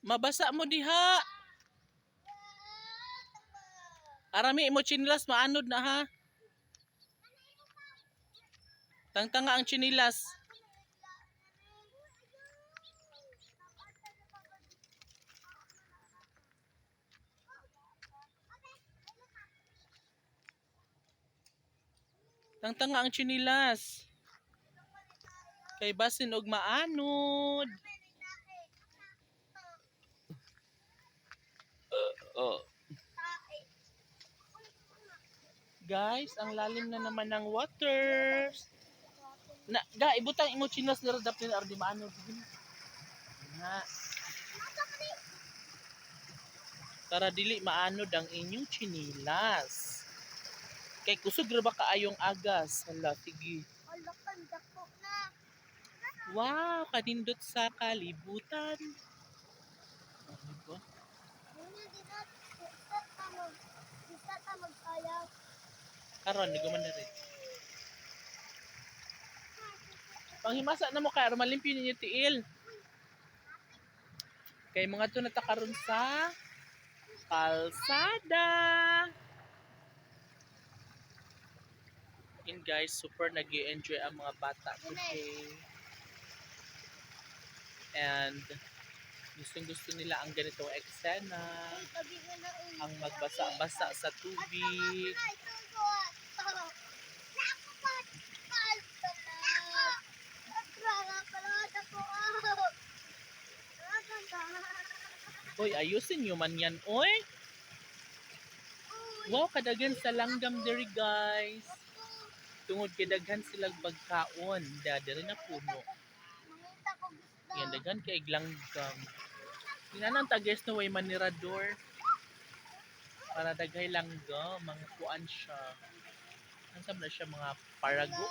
Mabasa mo diha. Arami mo chinilas maanod na ha. Tangtanga ang chinilas. Tangtanga ang chinilas. Kay basin og maanod. Oh. Guys, ang lalim na naman ng water. Na, ga, ibutang imo chinas na radap nila ardi maano. Sige na. Para dili maanod ang inyong chinilas. Kay kusog ra ba kaayong agas? Hala, sige. Wow, kanindot sa kalibutan. Ano ba? Karon, di man rin. Panghimasa na mo kay aron malimpyo ninyo tiil. Kay mga to natakaron sa kalsada. Yun guys, super nag enjoy ang mga bata today. And gustong gusto nila ang ganitong eksena. Ang magbasa-basa sa tubig. Hoy, ayusin nyo man yan, oy. Wow, kadagan sa langgam diri guys. Tungod kadaghan silang bagkaon. Dadari na puno. Yan, daghan kay langgam. Tingnan ang tages na way manirador. Para daghay langgam, mga kuan siya. Sa na siya, mga parago?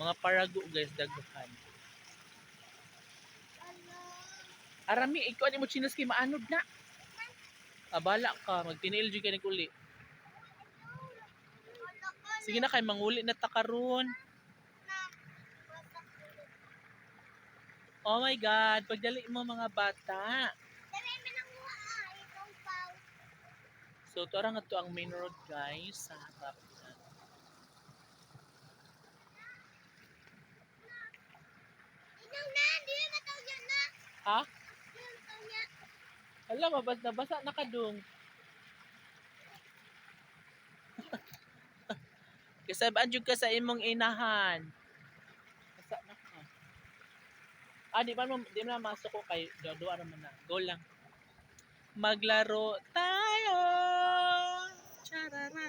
Mga parago guys, daghan. Arami, ikaw ani mo chinas kay maanod na. Abala ka, magtinail jud kay uli. Sige na kay manguli na ta karon. Oh my god, pagdali mo mga bata. So, ito nga to ang main road guys sa harap. Ha? Hala, mabas na basa na kadung. Kasabaan jud ka sa imong inahan. Basa na ka. Ah, di ba mo, di na masok ko kay Dodo, ano man na. Go lang. Maglaro tayo! Charara!